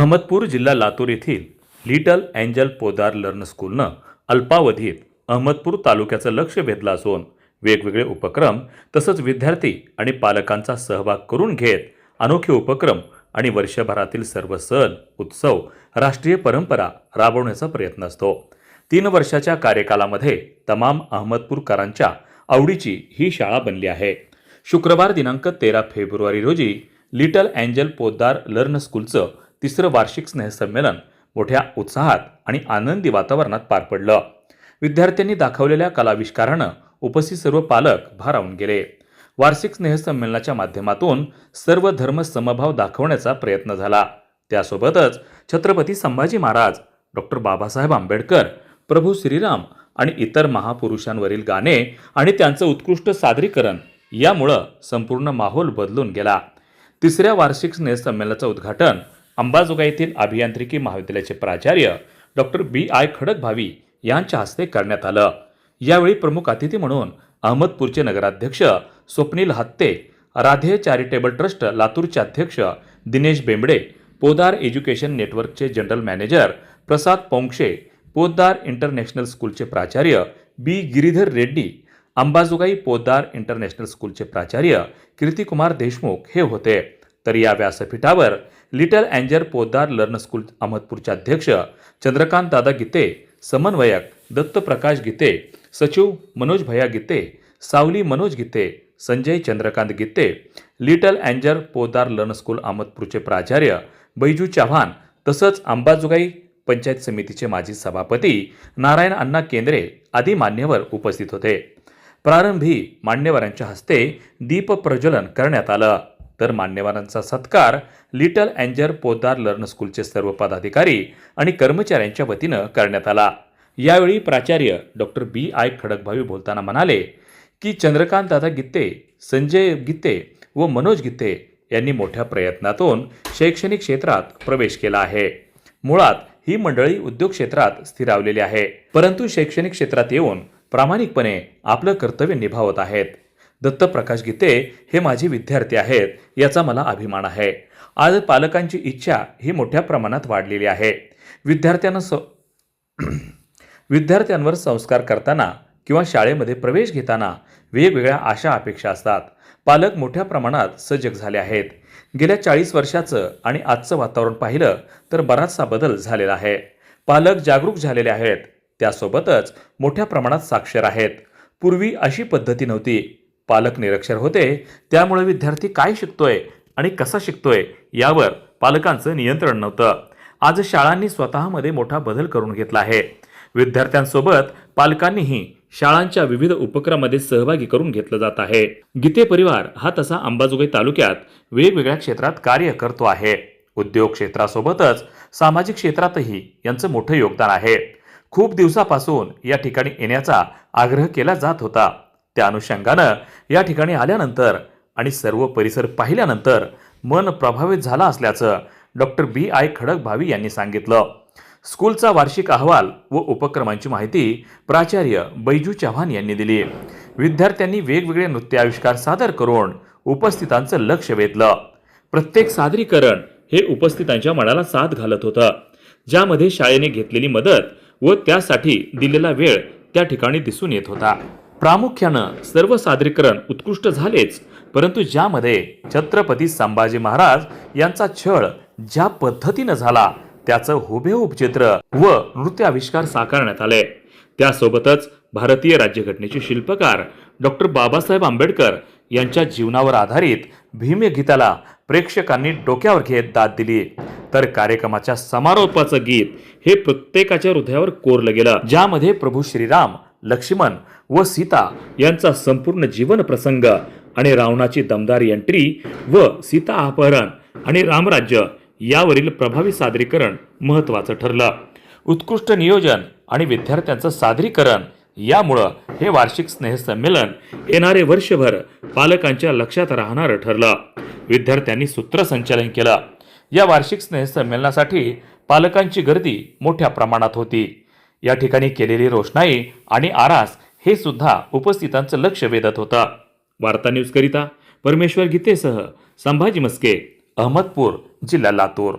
अहमदपूर जिल्हा लातूर येथील little angel Podar learn स्कूलनं अल्पावधीत अहमदपूर तालुक्याचं लक्ष वेधलं असून वेगवेगळे उपक्रम तसंच विद्यार्थी आणि पालकांचा सहभाग करून घेत अनोखे उपक्रम आणि वर्षभरातील सर्व सण उत्सव राष्ट्रीय परंपरा राबवण्याचा प्रयत्न असतो. तीन वर्षाच्या कार्यकालामध्ये तमाम अहमदपूरकरांच्या आवडीची ही शाळा बनली आहे. शुक्रवार दिनांक तेरा फेब्रुवारी रोजी लिटल अँजल पोद्दार लर्न स्कूलचं तिसरं वार्षिक स्नेहसंमेलन मोठ्या उत्साहात आणि आनंदी वातावरणात पार पडलं. विद्यार्थ्यांनी दाखवलेल्या कलाविष्कारानं उपस्थित सर्व पालक भारावून गेले. वार्षिक स्नेहसंमेलनाच्या माध्यमातून सर्व धर्म समभाव दाखवण्याचा प्रयत्न झाला. त्यासोबतच छत्रपती संभाजी महाराज डॉक्टर बाबासाहेब आंबेडकर प्रभू श्रीराम आणि इतर महापुरुषांवरील गाणे आणि त्यांचं उत्कृष्ट सादरीकरण यामुळं संपूर्ण माहोल बदलून गेला. तिसऱ्या वार्षिक स्नेहसंमेलनाचं उद्घाटन अंबाजोगाई येथील अभियांत्रिकी महाविद्यालयाचे प्राचार्य डॉक्टर बी आय खडक भावी यांच्या हस्ते करण्यात आलं. यावेळी प्रमुख अतिथी म्हणून अहमदपूरचे नगराध्यक्ष स्वप्नील हत्ते राधे चॅरिटेबल ट्रस्ट लातूरचे अध्यक्ष दिनेश बेंबडे पोदार एज्युकेशन नेटवर्कचे general manager Prasad Ponkshe Poddar international स्कूलचे प्राचार्य बी गिरीधर रेड्डी अंबाजोगाई पोद्दार इंटरनॅशनल स्कूलचे प्राचार्य कीर्तिकुमार देशमुख हे होते. तर या व्यासपीठावर little angel Poddar learn school अहमदपूरचे अध्यक्ष चंद्रकांत दादा गीते समन्वयक दत्तप्रकाश गीते सचिव मनोज भैया Gite Savali Manoj Gite Sanjay Chandrakant Gite little angel Podar learn school अहमदपूरचे प्राचार्य बैजू चव्हाण तसंच अंबाजोगाई पंचायत समितीचे माजी सभापती नारायण अण्णा केंद्रे आदी मान्यवर उपस्थित होते. प्रारंभी मान्यवरांच्या हस्ते दीप प्रज्वलन करण्यात आलं. तर मान्यवरांचा सत्कार लिटल अँजर पोदार लर्न स्कूलचे सर्व पदाधिकारी आणि कर्मचाऱ्यांच्या वतीनं करण्यात आला. यावेळी प्राचार्य डॉक्टर बी. आय. खडकभावी बोलताना म्हणाले की चंद्रकांत दादा गित्ते संजय गित्ते व मनोज गित्ते यांनी मोठ्या प्रयत्नातून शैक्षणिक क्षेत्रात प्रवेश केला आहे. मुळात ही मंडळी उद्योग क्षेत्रात स्थिरावलेली आहे. परंतु शैक्षणिक क्षेत्रात येऊन प्रामाणिकपणे आपलं कर्तव्य निभावत आहेत. दत्तप्रकाश गीते हे माझे विद्यार्थी आहेत याचा मला अभिमान आहे. आज पालकांची इच्छा ही मोठ्या प्रमाणात वाढलेली आहे. विद्यार्थ्यांना स विद्यार्थ्यांवर संस्कार करताना किंवा शाळेमध्ये प्रवेश घेताना वेगवेगळ्या आशा अपेक्षा असतात. पालक मोठ्या प्रमाणात सजग झाले आहेत. गेल्या चाळीस वर्षाचं आणि आजचं वातावरण पाहिलं तर बराचसा बदल झालेला आहे. पालक जागरूक झालेले आहेत. त्यासोबतच मोठ्या प्रमाणात साक्षर आहेत. पूर्वी अशी पद्धती नव्हती. पालक निरक्षर होते त्यामुळे विद्यार्थी काय शिकतोय आणि कसा शिकतोय यावर पालकांचं नियंत्रण नव्हतं. आज शाळांनी स्वतःमध्ये मोठा बदल करून घेतला आहे. विद्यार्थ्यांसोबत पालकांनीही शाळांच्या विविध उपक्रमामध्ये सहभागी करून घेतलं जात आहे. गीते परिवार हा तसा अंबाजोगाई तालुक्यात वेगवेगळ्या क्षेत्रात कार्य करतो आहे. उद्योग क्षेत्रासोबतच सामाजिक क्षेत्रातही यांचं मोठं योगदान आहे. खूप दिवसापासून या ठिकाणी येण्याचा आग्रह केला जात होता. त्या अनुषंगानं या ठिकाणी आल्यानंतर आणि सर्व परिसर पाहिल्यानंतर मन प्रभावित झालं असल्याचं डॉक्टर बी आय खडक भावी यांनी सांगितलं. स्कूलचा वार्षिक अहवाल व उपक्रमांची माहिती प्राचार्य बैजू चव्हाण यांनी दिली. विद्यार्थ्यांनी वेगवेगळे नृत्य आविष्कार सादर करून उपस्थितांचं लक्ष वेधलं. प्रत्येक सादरीकरण हे उपस्थितांच्या मनाला साथ घालत होतं. ज्यामध्ये शाळेने घेतलेली मदत व त्यासाठी दिलेला वेळ त्या ठिकाणी दिसून येत होता. प्रामुख्यानं सर्व सादरीकरण उत्कृष्ट झालेच परंतु ज्यामध्ये छत्रपती संभाजी महाराज यांचा छळ ज्या पद्धतीनं झाला त्याचं हुबेहूब चित्र व नृत्य आविष्कार साकारण्यात आले. त्यासोबतच भारतीय राज्यघटनेचे शिल्पकार डॉक्टर बाबासाहेब आंबेडकर यांच्या जीवनावर आधारित भीम्य गीताला प्रेक्षकांनी डोक्यावर घेत दाद दिली. तर कार्यक्रमाच्या समारोपाचं गीत हे प्रत्येकाच्या हृदयावर कोरलं गेलं. ज्यामध्ये प्रभू श्रीराम लक्ष्मण व सीता यांचा संपूर्ण जीवन प्रसंग आणि रावणाची दमदार एंट्री व सीता अपहरण आणि रामराज्य यावरील प्रभावी सादरीकरण महत्त्वाचं ठरलं. उत्कृष्ट नियोजन आणि विद्यार्थ्यांचं सादरीकरण यामुळं हे वार्षिक स्नेहसंमेलन येणारे वर्षभर पालकांच्या लक्षात राहणारं ठरलं. विद्यार्थ्यांनी सूत्रसंचालन केलं. या वार्षिक स्नेहसंमेलनासाठी पालकांची गर्दी मोठ्या प्रमाणात होती. या ठिकाणी केलेली रोषणाई आणि आरास हे सुद्धा उपस्थितांचं लक्ष वेधत होतं. वार्ता न्यूजकरिता परमेश्वर गीतेसह संभाजी मस्के अहमदपूर जिल्हा लातूर.